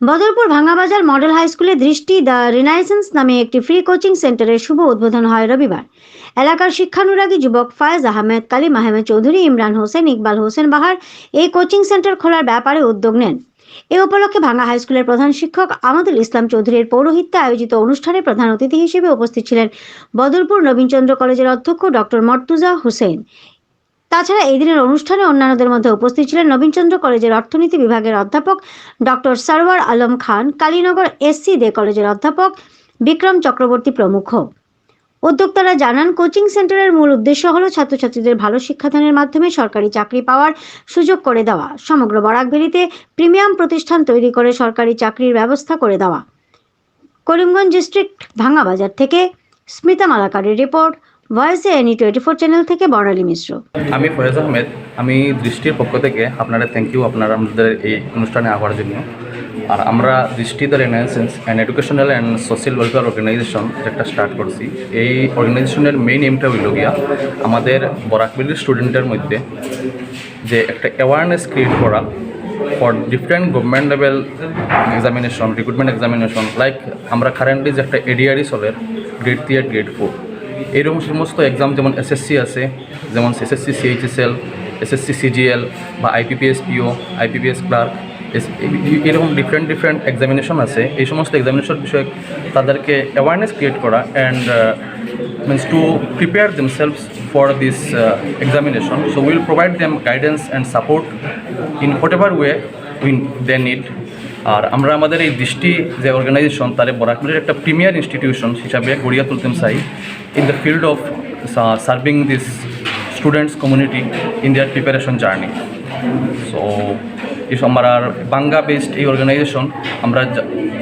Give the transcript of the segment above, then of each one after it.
Badarpur ভাঙ্গাবাজার model high স্কুলে দৃষ্টি the রিনাইসেন্স নামে একটি ফ্রি কোচিং সেন্টারের শুভ উদ্বোধন হয় রবিবার। এলাকার শিক্ষানুরাগী যুবক ফায়েজ আহমেদ, কালিম আহমেদ চৌধুরী, ইমরান হোসেন, ইকবাল হোসেন বাহার এই কোচিং সেন্টার খোলার ব্যাপারে উদ্যোগ নেন। এ উপলক্ষে ভাঙ্গা হাই স্কুলের প্রধান শিক্ষক আমাদুল ইসলাম চৌধুরীর পৌরোহিত্যে আয়োজিত অনুষ্ঠানে প্রধান অতিথি হিসেবে উপস্থিত ছিলেন বদরপুর নবীনচন্দ্র কলেজের অধ্যক্ষ ডক্টর মর্তুজা হোসেন। তাছাড়া এই দিনের অনুষ্ঠানে অন্যান্যদের মধ্যে উপস্থিত ছিলেন নবীনচন্দ্র কলেজের অর্থনীতি বিভাগের অধ্যাপক doctor Sarwar Alam Khan, Kalinagar S C Dey কলেজের অধ্যাপক বিক্রম চক্রবর্তী প্রমুখ। উদ্যোক্তারা জানান, কোচিং সেন্টারের মূল উদ্দেশ্য হল ছাত্রছাত্রীদের ভালো শিক্ষাদানের মাধ্যমে সরকারি চাকরি পাওয়ার সুযোগ করে দেওয়া, সমগ্র বরাকভেলিতে প্রিমিয়াম প্রতিষ্ঠান তৈরি করে সরকারি চাকরির ব্যবস্থা করে দেওয়া। করিমগঞ্জ ডিস্ট্রিক্ট ভাঙ্গাবাজার থেকে স্মিতা মালাকারের রিপোর্ট ভয়েসে এনি টোয়েন্টি ফোর চ্যানেল থেকে বর্ণালী মিশ্র। আমি ফয়েজ আহমেদ, আমি দৃষ্টির পক্ষ থেকে আপনারা থ্যাংক ইউ আপনারা আমাদের এই অনুষ্ঠানে আসার জন্য। আর আমরা Drishti the renaissance and educational and social welfare organization একটা স্টার্ট করছি, এই অর্গানাইজেশনের মেইন এমটা হইল গিয়া আমাদের বরাকবিলির স্টুডেন্টের মধ্যে যে একটা অ্যাওয়ারনেস ক্রিয়েট করা for different government level examination recruitment examination like আমরা কারেন্টলি যে একটা এডিআরই চলের গ্রেড থ্রি আর গ্রেড ফোর এইরকম সমস্ত এক্সাম যেমন এসএসসি আছে যেমন এসএসসি সিএইচএসএল এসএসসি সিজিএল বা আইপিপিএস পিও আইপিপিএস ক্লার্ক এরকম ডিফারেন্ট ডিফারেন্ট এক্সামিনেশন আছে এই সমস্ত এক্সামিনেশন বিষয়ে তাদেরকে অ্যাওয়ারনেস ক্রিয়েট করা and means to prepare themselves for this uh, examination. So we will provide them guidance and support in whatever way we, they. আর আমরা আমাদের এই দৃষ্টি যে অর্গানাইজেশন তারে বরাকপুরের একটা প্রিমিয়ার ইনস্টিটিউশন হিসাবে গড়িয়া তুলতে চাই। In the field of serving this students community in their preparation journey so এই আমার আর বাঙ্গা বেসড এই অর্গানাইজেশন আমরা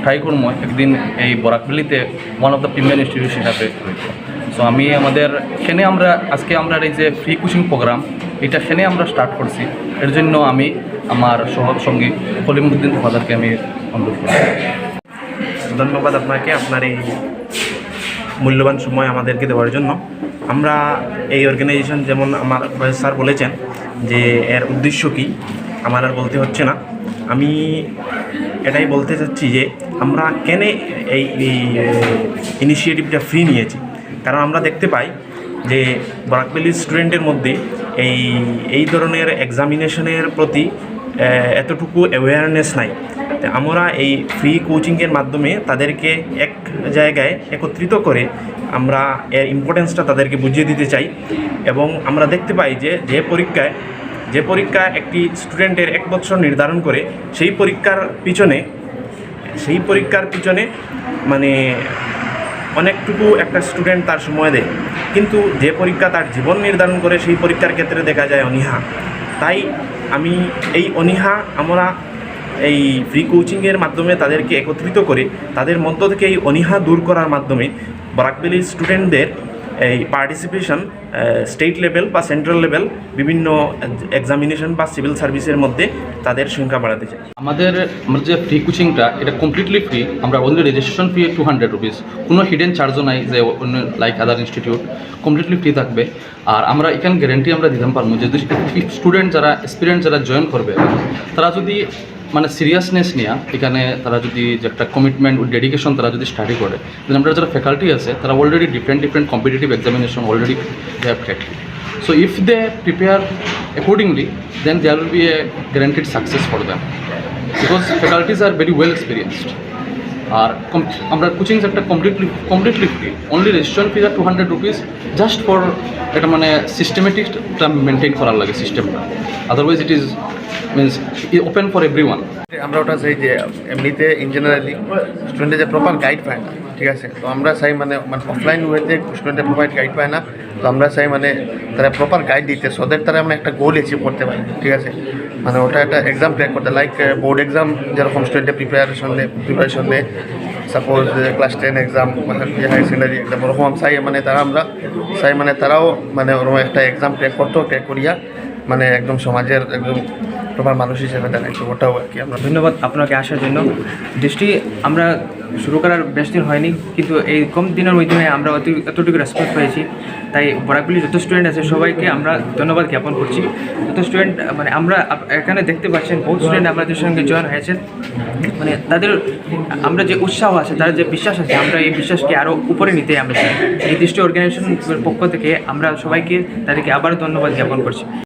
ট্রাই করব একদিন এই বরাকভ্যালিতে one of the premier institute হিসাবে। সো আমি আমাদের সেনে আমরা, আজকে আমরা এই যে ফ্রি কোচিং প্রোগ্রাম এটা সেনে আমরা স্টার্ট করছি। এর জন্য আমি আমার সহসঙ্গী কলিমুদ্দিন ফাদারকে আমি অনুরোধ করছি। ধন্যবাদ আপনাকে, আপনার এই মূল্যবান সময় আমাদেরকে দেওয়ার জন্য। আমরা এই অর্গানাইজেশন যেমন আমার স্যার বলেছেন যে এর উদ্দেশ্য কী, আমার আর বলতে হচ্ছে না। আমি এটাই বলতে চাচ্ছি যে আমরা কেন এই ইনিশিয়েটিভটা ফ্রি নিয়েছি। কারণ আমরা দেখতে পাই যে বরাকবেলি স্টুডেন্টের মধ্যে এই এই ধরনের এক্সামিনেশনের প্রতি এতটুকু অ্যাওয়ারনেস নাই। আমরা এই ফ্রি কোচিংয়ের মাধ্যমে তাদেরকে এক জায়গায় একত্রিত করে আমরা এর ইম্পর্টেন্সটা তাদেরকে বুঝিয়ে দিতে চাই এবং আমরা দেখতে পাই যে যে পরীক্ষায়, যে পরীক্ষা একটি স্টুডেন্টের এক বছর নির্ধারণ করে সেই পরীক্ষার পিছনে, সেই পরীক্ষার পিছনে মানে অনেকটুকু একটা স্টুডেন্ট তার সময় দেয়। কিন্তু যে পরীক্ষা তার জীবন নির্ধারণ করে, সেই পরীক্ষার ক্ষেত্রে দেখা যায় অনীহা। তাই আমি এই অনীহা, আমরা এই ফ্রি কোচিংয়ের মাধ্যমে তাদেরকে একত্রিত করে, তাদের মধ্য থেকে এই অনীহা দূর করার মাধ্যমে বরাকবেলির স্টুডেন্টদের এই পার্টিসিপেশন স্টেট লেভেল বা সেন্ট্রাল লেভেল বিভিন্ন এক্সামিনেশন বা সিভিল সার্ভিসের মধ্যে তাদের সংখ্যা বাড়াতে চাই আমাদের যে ফ্রি কোচিংটা এটা কমপ্লিটলি ফ্রি আমরা only registration fee two hundred rupees কোনো হিডেন চার্জও নাই যে অন্য like other institute completely free থাকবে। আর আমরা এখানে গ্যারেন্টি আমরা দিতে পারব যে স্টুডেন্ট যারা এক্সপিরিয়েন্স যারা জয়েন করবে, তারা যদি মানে সিরিয়াসনেস নিয়ে এখানে তারা যদি যে একটা কমিটমেন্ট ডেডিকেশন তারা যদি স্টাডি করে দেন আমরা যারা ফ্যাকাল্টি আছে তারা already different different competitive examination already they have crack So if they prepare accordingly, then there will be a guaranteed success for them. Because faculties are very well experienced. আর আমরা coaching একটা completely completely free only registration fees R two hundred rupees just for এটা মানে সিস্টেমেটিকটা maintain করার লাগে সিস্টেমটা otherwise it is means open for every one আমরা ওটা চাই যে এমনিতে ইন জেনারেলি স্টুডেন্টের যে প্রপার গাইড পায় না, ঠিক আছে? তো আমরা চাই মানে মানে অফলাইন ওয়েতে স্টুডেন্টের প্রপার গাইড পায় না, তো আমরা চাই মানে তারা প্রপার গাইড দিতে সোদের তারা মানে একটা গোল অ্যাচিভ করতে পারে, ঠিক আছে? মানে ওটা একটা এক্সাম ক্র্যাক করতে লাইক বোর্ড এক্সাম যেরকম স্টুডেন্টের প্রিপারেশন নেয় প্রিপারেশন নেয় suppose class ten exam higher secondary exam ওরকম চাই মানে তারা আমরা, চাই মানে তারাও মানে ওরকম একটা এক্সাম ক্র্যাক করতো ক্র্যাক করিয়া মানে একদম সমাজের একদম প্রপার মানুষ হিসেবে দেখাইতো ওটাও আর কি আমরা। ধন্যবাদ আপনাকে আসার জন্য। দৃষ্টি আমরা শুরু করার বেশ দিন হয়নি, কিন্তু এই কম দিনের মধ্যে আমরা অতি, এতটুকু রেসপন্স পেয়েছি। তাই বরাকগুলি যত স্টুডেন্ট আছে, সবাইকে আমরা ধন্যবাদ জ্ঞাপন করছি। যত স্টুডেন্ট মানে আমরা এখানে দেখতে পাচ্ছেন, বহুত স্টুডেন্ট আমাদের সঙ্গে জয়েন হয়েছেন। মানে তাদের, আমরা যে উৎসাহ আছে, তাদের যে বিশ্বাস আছে, আমরা এই বিশ্বাসকে আরও উপরে নিতে আমরা এই দৃষ্টি অর্গানাইজেশনের পক্ষ থেকে আমরা সবাইকে তাদেরকে আবারও ধন্যবাদ জ্ঞাপন করছি।